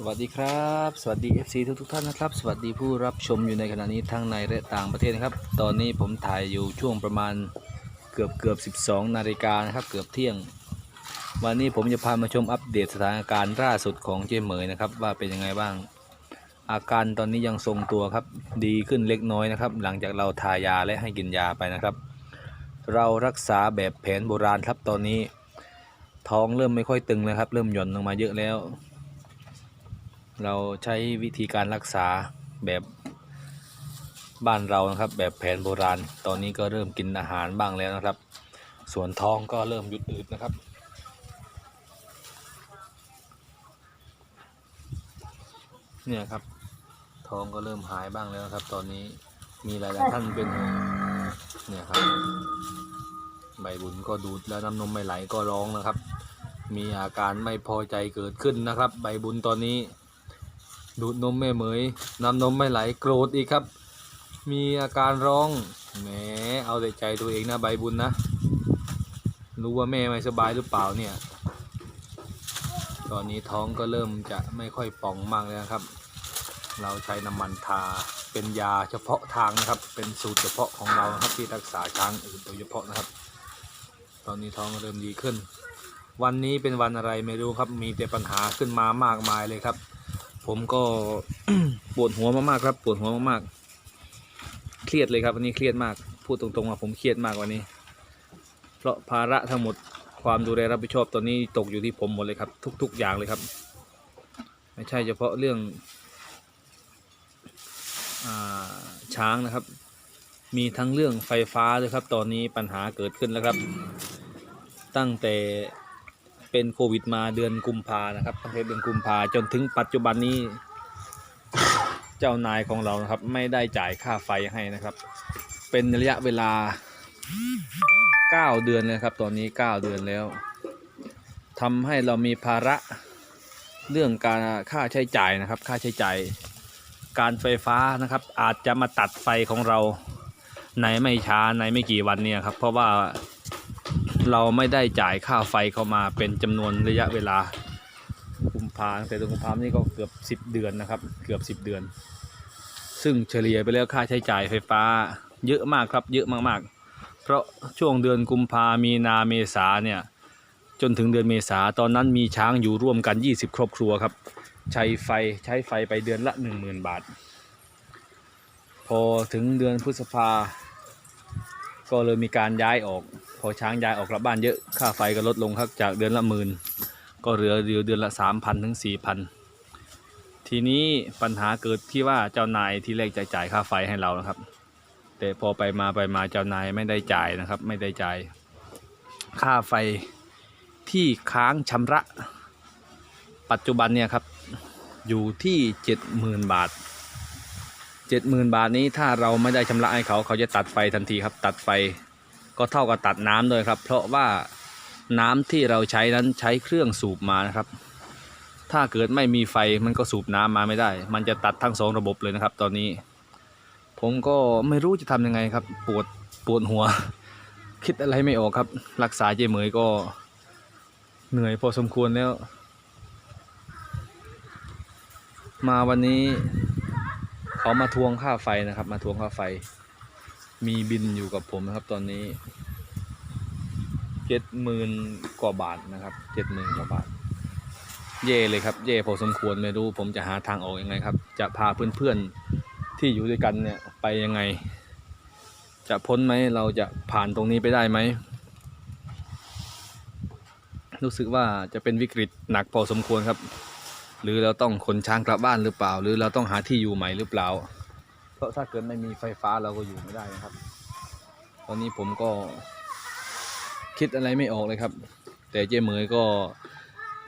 สวัสดีครับ สวัสดี FC ทุกทุกท่านนะครับ สวัสดีผู้รับชมอยู่ในขณะนี้ทั้งในและต่างประเทศนะครับ ตอนนี้ผมถ่ายอยู่ช่วงประมาณเกือบเกือบ 12 นาฬิกานะครับ เกือบเที่ยง วันนี้ผมจะพามาชมอัปเดตสถานการณ์ล่าสุดของเจมเหมยนะครับ ว่าเป็นยังไงบ้าง อาการตอนนี้ยังทรงตัวครับ ดีขึ้นเล็กน้อยนะครับ หลังจากเราทายาและให้กินยาไปนะครับ เรารักษาแบบแผนโบราณครับตอนนี้ ท้องเริ่มไม่ค่อยตึงแล้วครับ เริ่มหย่อนลงมาเยอะแล้ว เราใช้วิธีการรักษาแบบบ้านเรานะครับ แบบแผนโบราณ ตอนนี้ก็เริ่มกินอาหารบ้างแล้วนะครับ ส่วนท้องก็เริ่มหยุดอืดนะครับ เนี่ยครับ ท้องก็เริ่มหายบ้างแล้วนะครับ ตอนนี้มีหลายๆท่านเป็นเนี่ยครับใบบุญก็ดูดแล้วน้ำนมไม่ไหลก็ร้องนะครับ มีอาการไม่พอใจเกิดขึ้นนะครับ ใบบุญตอนนี้ ดูดนมแม่เหมยน้ำนมไม่ไหลโกรธอีกครับ มีอาการร้องแหมเอาแต่ใจตัวเองนะใบบุญนะ รู้ว่าแม่ไม่สบายหรือเปล่าเนี่ย ตอนนี้ท้องก็เริ่มจะไม่ค่อยป่องมากแล้วครับ เราใช้น้ำมันทาเป็นยาเฉพาะทางนะครับ เป็นสูตรเฉพาะของเราครับที่รักษาช้างอื่นโดยเฉพาะนะครับ ตอนนี้ท้องเริ่มดีขึ้น วันนี้เป็นวันอะไรไม่รู้ครับ มีแต่ปัญหาขึ้นมามากมายเลยครับ ผมก็ปวดหัวมากๆครับ ปวดหัวมากๆ เครียดเลยครับวันนี้เครียดมาก พูดตรงๆว่าผมเครียดมากวันนี้ เพราะภาระทั้งหมดความดูแลรับผิดชอบตอนนี้ตกอยู่ที่ผมหมดเลยครับ ทุก ๆ อย่างเลยครับ ไม่ใช่เฉพาะเรื่องอช้างนะครับ มีทั้งเรื่องไฟฟ้าด้วยครับ ตอนนี้ปัญหาเกิดขึ้นแล้วครับ ตั้งแต่ เป็นโควิดมาเดือนกุมภานะครับตั้งแต่เดือนกุมภาจนถึงปัจจุบันนี้ เจ้านายของเรานะครับ ไม่ได้จ่ายค่าไฟให้นะครับ เป็นระยะเวลา9เดือนเลยครับ ตอนนี้9เดือนแล้วทำให้เรามีภาระเรื่องการค่าใช้จ่ายนะครับ ค่าใช้จ่ายการไฟฟ้านะครับ อาจจะมาตัดไฟของเราในไม่ช้าในไม่กี่วันเนี่ยครับ เพราะว่า เราไม่ได้จ่ายค่าไฟเข้ามาเป็นจำนวนระยะเวลากุมภาแต่เดือนกุมภาพันธ์นี่ก็เกือบ 10 เดือนนะครับ เกือบ 10 เดือน ซึ่งเฉลี่ยไปแล้วค่าใช้จ่ายไฟฟ้า เยอะมากครับ เยอะมากๆ เพราะช่วงเดือนกุมภามีนาเมษาเนี่ยจนถึงเดือนเมษาตอนนั้นมีช้างอยู่ร่วมกัน 20 ครอบครัวครับ ใช้ไฟใช้ไฟไปเดือนละ 10,000 บาท พอถึงเดือนพฤษภา ก็เลยมีการย้ายออก พอช้างย้ายออกกลับบ้านเยอะค่าไฟก็ลดลงครับจากเดือนละหมื่นก็เหลือเดือนละสามพันถึงสี่พันทีนี้ปัญหาเกิดที่ว่าเจ้านายที่แรกจะจ่ายค่าไฟให้เรานะครับ แต่พอไปมาไปมาเจ้านายไม่ได้จ่ายนะครับ ไม่ได้จ่ายค่าไฟที่ค้างชำระ ปัจจุบันเนี่ยครับอยู่ที่เจ็ดหมื่นบาท เจ็ดหมื่นบาทนี้ถ้าเราไม่ได้ชำระให้เขาเขาจะตัดไฟทันทีครับ ตัดไฟก็เท่ากับตัดน้ำด้วยครับ เพราะว่าน้ำที่เราใช้นั้นใช้เครื่องสูบมานะครับ ถ้าเกิดไม่มีไฟมันก็สูบน้ำมาไม่ได้ มันจะตัดทั้งสองระบบเลยนะครับ ตอนนี้ ผมก็ไม่รู้จะทำยังไงครับ ปวดปวดหัว คิดอะไรไม่ออกครับ รักษาเจเหมยก็เหนื่อยพอสมควรแล้ว มาวันนี้ เขามาทวงค่าไฟนะครับ มาทวงค่าไฟ มีบินอยู่กับผมนะครับ ตอนนี้เจ็ดหมื่นกว่าบาทนะครับเจ็ดหมื่นกว่าบาท เย่เลยครับ เย่พอสมควรไม่รู้ ผมจะหาทางออกยังไงครับ จะพาเพื่อนๆที่อยู่ด้วยกันเนี่ยไปยังไง จะพ้นไหมเราจะผ่านตรงนี้ไปได้ไหมรู้สึกว่าจะเป็นวิกฤตหนักพอสมควรครับ หรือเราต้องขนช้างกลับบ้านหรือเปล่า หรือเราต้องหาที่อยู่ใหม่หรือเปล่า เพราะถ้าเกิดไม่มีไฟฟ้าเราก็อยู่ไม่ได้นะครับ ตอนนี้ผมก็คิดอะไรไม่ออกเลยครับ แต่เจ๊เหมยก็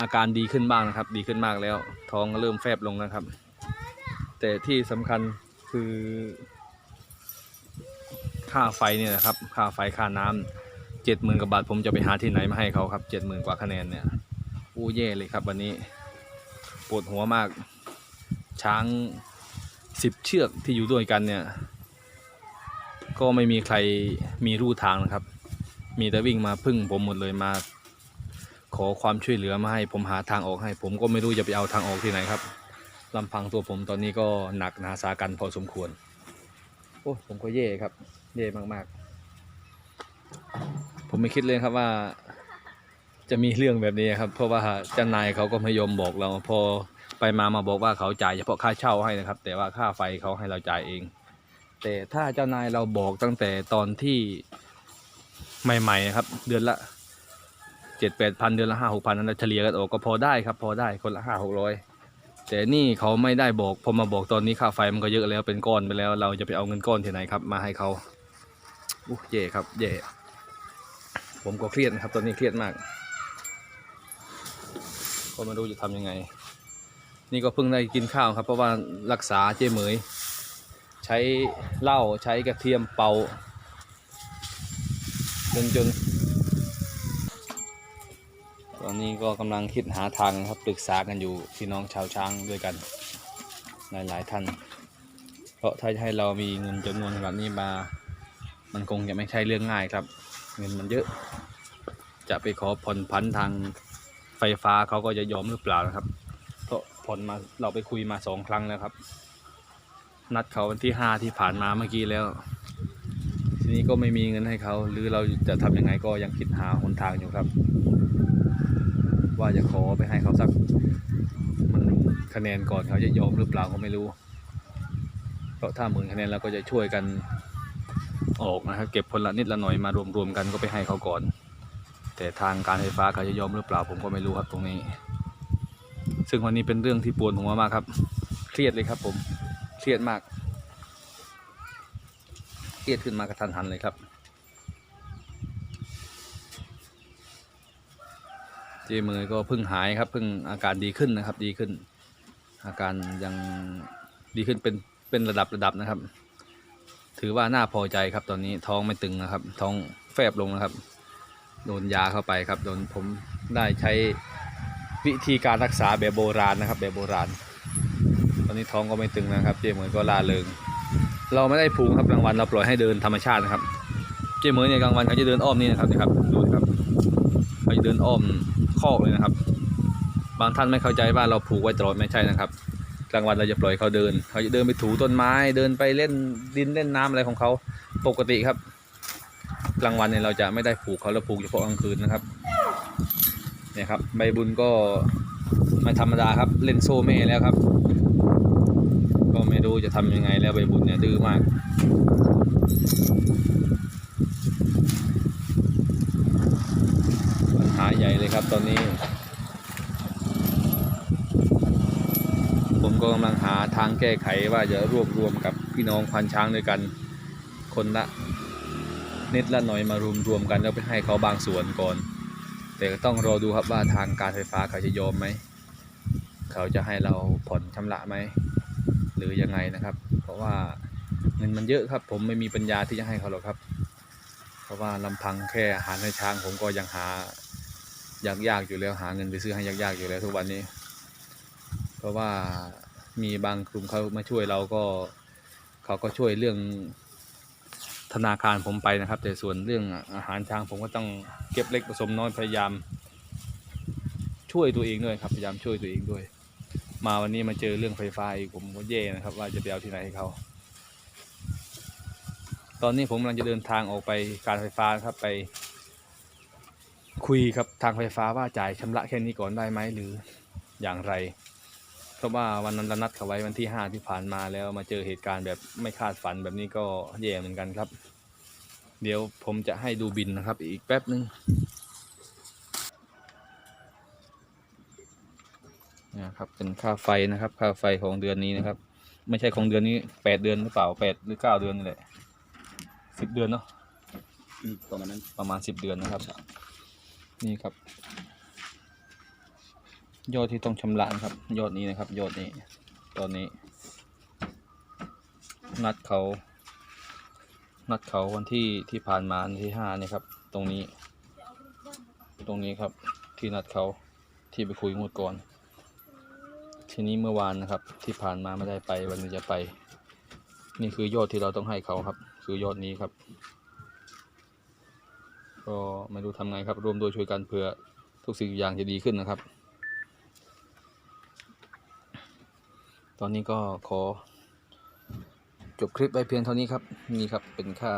อาการดีขึ้นบ้างนะครับ ดีขึ้นมากแล้ว ท้องก็เริ่มแฟบลงนะครับ แต่ที่สำคัญคือ ค่าไฟเนี่ยนะครับ ค่าไฟค่าน้ำเจ็ดหมื่นกว่าบาทผมจะไปหาที่ไหนมาให้เขาครับเจ็ดหมื่นกว่าคะแนนเนี่ยอู้แย่เลยครับวันนี้ ปวดหัวมาก ช้างสิบเชือกที่อยู่ด้วยกันเนี่ย ก็ไม่มีใครมีรูทางนะครับ มีแต่วิ่งมาพึ่งผมหมดเลยมา ขอความช่วยเหลือมาให้ผมหาทางออกให้ ผมก็ไม่รู้จะไปเอาทางออกที่ไหนครับลำพังตัวผมตอนนี้ก็หนักหนาสากันพอสมควร โอ้ผมก็เย่ครับ เย่มากๆ ผมไม่คิดเลยครับว่า จะมีเรื่องแบบนี้ครับ เพราะว่าเจ้านายเขาก็ไม่ยอมบอกเรา พอไปมามาบอกว่าเขาจ่ายเฉพาะค่าเช่าให้นะครับ แต่ว่าค่าไฟเขาให้เราจ่ายเอง แต่ถ้าเจ้านายเราบอกตั้งแต่ตอนที่ใหม่ๆครับ เดือนละเจ็ดแปดพันเดือนละห้าหกพันนั้นเราเฉลี่ยกันออกก็พอได้ครับ พอได้คนละห้าหกร้อยแต่นี่เขาไม่ได้บอกพอมาบอกตอนนี้ค่าไฟมันก็เยอะแล้วเป็นก้อนไปแล้ว เราจะไปเอาเงินก้อนที่ไหนครับ มาให้เขาอู้เย่ครับเย่ผมก็เครียดนะครับ ตอนนี้เครียดมาก ก็ไม่รู้จะทำยังไง นี่ก็เพิ่งได้กินข้าวครับ เพราะว่ารักษาเจ๊เหมย ใช้เหล้าใช้กระเทียมเป่า จนจนตอนนี้ก็กำลังคิดหาทางครับปรึกษากันอยู่พี่น้องชาวช้างด้วยกัน หลายๆท่าน เพราะถ้าให้เรามีเงินจำนวนแบบนี้มา มันคงจะไม่ใช่เรื่องง่ายครับ เงินมันเยอะ จะไปขอผ่อนพันทาง ไฟฟ้าเขาก็จะยอมหรือเปล่านะครับเพราะผ่อนมาเราไปคุยมาสองครั้งแล้วครับ นัดเขาวันที่ห้าที่ผ่านมาเมื่อกี้แล้ว ทีนี้ก็ไม่มีเงินให้เขาหรือเราจะทำยังไงก็ยังคิดหาหนทางอยู่ครับ ว่าจะขอไปให้เขาสักมันคะแนนก่อนเขาจะยอมหรือเปล่าก็ไม่รู้เพราะถ้าหมื่นคะแนนเราก็จะช่วยกันออกนะครับเก็บผลละนิดละหน่อยมารวมๆกันก็ไปให้เขาก่อน แต่ทางการไฟฟ้าเขาจะยอมหรือเปล่าผมก็ไม่รู้ครับตรงนี้ ซึ่งวันนี้เป็นเรื่องที่ปวดหัวมากครับ เครียดเลยครับผม เครียดมาก เครียดขึ้นมากระทันหันเลยครับ เจเมยก็เพิ่งหายครับเพิ่งอาการดีขึ้นนะครับ ดีขึ้น อาการยังดีขึ้นเป็นเป็นระดับระดับนะครับ ถือว่าน่าพอใจครับตอนนี้ท้องไม่ตึงนะครับ ท้องแฟบลงนะครับ โดนยาเข้าไปครับโดนผมได้ใช้วิธีการรักษาแบบโบราณนะครับ แบบโบราณ ตอนนี้ท้องก็ไม่ตึงนะครับ เจเหมยก็ลาเริง เราไม่ได้ผูกครับกลางวันเราปล่อยให้เดินธรรมชาตินะครับ เจเหมยเนี่ยกลางวันเขาจะเดินอ้อมนี่นะครับนะครับดูนะครับเขาจะเดินอ้อมคอกเลยนะครับ บางท่านไม่เข้าใจว่าเราผูกไว้ตลอดไม่ใช่นะครับ กลางวันเราจะปล่อยเขาเดิน เขาจะเดินไปถูต้นไม้เดินไปเล่นดินเล่นน้ำอะไรของเขาปกติครับ กลางวันเนี่ยเราจะไม่ได้ผูกเขาเราผูกเฉพาะกลางคืนนะครับเนี่ยครับใบบุญก็ไม่ธรรมดาครับเล่นโซ่แม่แล้วครับ ก็ไม่รู้จะทำยังไงแล้วใบบุญเนี่ยดื้อมากปัญหาใหญ่เลยครับตอนนี้ ผมก็กำลังหาทางแก้ไขว่าจะรวบรวมกับพี่น้องควานช้างด้วยกันคนละ นิดละหน่อยมารวมรวมกันแล้วไปให้เขาบางส่วนก่อน แต่ต้องรอดูครับว่าทางการไฟฟ้าเขาจะยอมไหม เขาจะให้เราผ่อนชำระไหม หรือยังไงนะครับ เพราะว่าเงินมันเยอะครับ ผมไม่มีปัญญาที่จะให้เขาหรอกครับ เพราะว่าลำพังแค่อาหารให้ช้างผมก็ยังหายากยากๆอยู่แล้วหาเงินไปซื้อให้ยากยากๆอยู่แล้วทุกวันนี้ เพราะว่ามีบางกลุ่มเขามาช่วยเราก็เขาก็ช่วยเรื่อง ธนาคารผมไปนะครับ แต่ส่วนเรื่องอาหารช้างผมก็ต้องเก็บเล็กผสมน้อยพยายาม ช่วยตัวเองด้วยครับพยายามช่วยตัวเองด้วย มาวันนี้มาเจอเรื่องไฟฟ้าอีกผมก็แย่นะครับ ว่าจะไปเอาที่ไหนให้เขาตอนนี้ผมกำลังจะเดินทางออกไปการไฟฟ้าครับไป คุยกับทางไฟฟ้าว่าจ่ายชำระแค่นี้ก่อนได้ไหมหรืออย่างไร เพราะว่าวันนั้นเรานัดเขาไว้วันที่ห้าที่ผ่านมาแล้วมาเจอเหตุการณ์แบบไม่คาดฝันแบบนี้ก็แย่เหมือนกันครับ เดี๋ยวผมจะให้ดูบินนะครับ อีกแป๊บนึงนะครับเป็นค่าไฟนะครับ ค่าไฟของเดือนนี้นะครับ ไม่ใช่ของเดือนนี้แปดเดือนหรือเปล่าแปดหรือเก้าเดือนนี่แหละสิบเดือนเนาะอืมประมาณนั้นประมาณสิบเดือนนะครับ นี่ครับ ยอดที่ต้องชำระนะครับ ยอดนี้นะครับ ยอดนี้ ตอนนี้ นัดเขา นัดเขาวันที่ที่ผ่านมาวันที่ห้านี่ครับ ตรงนี้ ตรงนี้ครับ ที่นัดเขาที่ไปคุยงวดก่อน ทีนี้เมื่อวานนะครับ ที่ผ่านมาไม่ได้ไปวันนี้จะไป นี่คือยอดที่เราต้องให้เขาครับ คือยอดนี้ครับ ก็ไม่รู้ทำไงครับร่วมด้วยช่วยกันเพื่อทุกสิ่งอย่างจะดีขึ้นนะครับ ตอนนี้ก็ขอ จบคลิปไว้เพียงเท่านี้ครับ นี่ครับเป็นค่า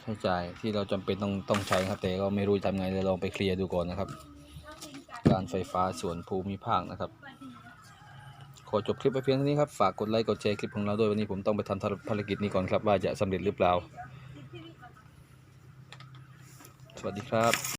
ใช้จ่ายที่เราจำเป็นต้องต้องใช้ครับ แต่ก็ไม่รู้ทำไงเลยลองไปเคลียร์ดูก่อนนะครับ การไฟฟ้าส่วนภูมิภาคนะครับ ขอจบคลิปไปเพียงเท่านี้ครับ ฝากกดไลค์กดแชร์คลิปของเราด้วยวันนี้ผมต้องไปทำภารกิจนี้ก่อนครับ ว่าจะสำเร็จหรือเปล่า สวัสดีครับ